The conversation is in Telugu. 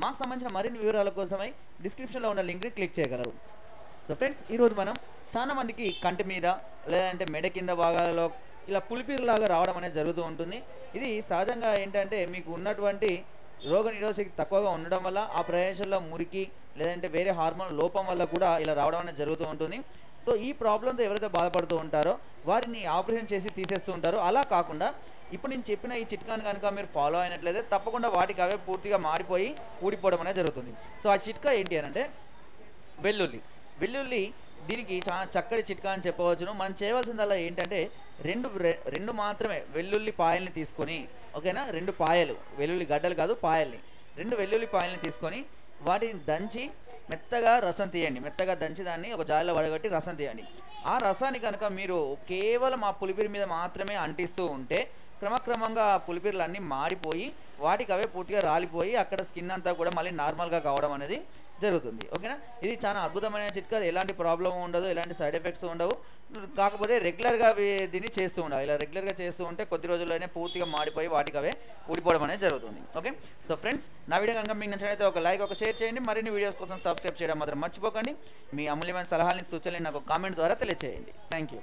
మాకు సంబంధించిన మరిన్ని వివరాల కోసమై డిస్క్రిప్షన్లో ఉన్న లింక్ని క్లిక్ చేయగలరు. సో ఫ్రెండ్స్ ఈరోజు మనం చాలా మందికి కంటి మీద లేదంటే మెడ కింద భాగాలలో ఇలా పులిపిరిలాగా రావడం అనేది జరుగుతూ ఉంటుంది. ఇది సహజంగా ఏంటంటే మీకు ఉన్నటువంటి రోగ నిరోధశక్తి తక్కువగా ఉండడం వల్ల ఆ ప్రదేశంలో మురికి లేదంటే వేరే హార్మోన్ లోపం వల్ల కూడా ఇలా రావడం అనేది జరుగుతూ ఉంటుంది. సో ఈ ప్రాబ్లంతో ఎవరైతే బాధపడుతూ ఉంటారో వారిని ఆపరేషన్ చేసి తీసేస్తూ ఉంటారో అలా కాకుండా ఇప్పుడు నేను చెప్పిన ఈ చిట్కాను కనుక మీరు ఫాలో అయినట్లయితే తప్పకుండా వాటికి అవే పూర్తిగా మారిపోయి ఊడిపోవడం అనేది జరుగుతుంది. సో ఆ చిట్కా ఏంటి అని అంటే వెల్లుల్లి. వెల్లుల్లి దీనికి చాలా చక్కటి చిట్కా అని చెప్పవచ్చును. మనం చేయవలసిందల్లా ఏంటంటే రెండు రె- రెండు మాత్రమే వెల్లుల్లి పాయల్ని తీసుకొని ఓకేనా? రెండు పాయలు. వెల్లుల్లి గడ్డలు కాదు పాయల్ని. రెండు వెల్లుల్లి పాయల్ని తీసుకొని వాటిని దంచి మెత్తగా రసం తీయండి. మెత్తగా దంచి దాన్ని ఒక జాలిలో వడగట్టి రసం తీయండి. ఆ రసాన్ని కనుక మీరు కేవలం ఆ పులిపిరి మీద మాత్రమే అంటిస్తూ ఉంటే క్రమక్రమంగా పులిపిర్లు అన్నీ మాడిపోయి వాటికి అవే పూర్తిగా రాలిపోయి అక్కడ స్కిన్ అంతా కూడా మళ్ళీ నార్మల్గా కావడం అనేది జరుగుతుంది. ఓకేనా? ఇది చాలా అద్భుతమైన చిట్కా. ఎలాంటి ప్రాబ్లం ఉండదు ఎలాంటి సైడ్ ఎఫెక్ట్స్ ఉండవు. కాకపోతే రెగ్యులర్గా దీన్ని చేస్తూ ఉండాలి. ఇలా రెగ్యులర్గా చేస్తూ ఉంటే కొద్ది రోజుల్లోనే పూర్తిగా మాడిపోయి వాటికి అవే ఊడిపోవడం అనేది జరుగుతుంది. ఓకే? సో ఫ్రెండ్స్ నా వీడియో కనుక మీకు నచ్చినైతే ఒక లైక్ ఒక షేర్ చేయండి. మరిన్ని వీడియోస్ కోసం సబ్స్క్రైబ్ చేయడం మాత్రం మర్చిపోకండి. మీ అమూల్యమైన సలహాలని సూచనలు నాకు కామెంట్ ద్వారా తెలియచేయండి. Thank you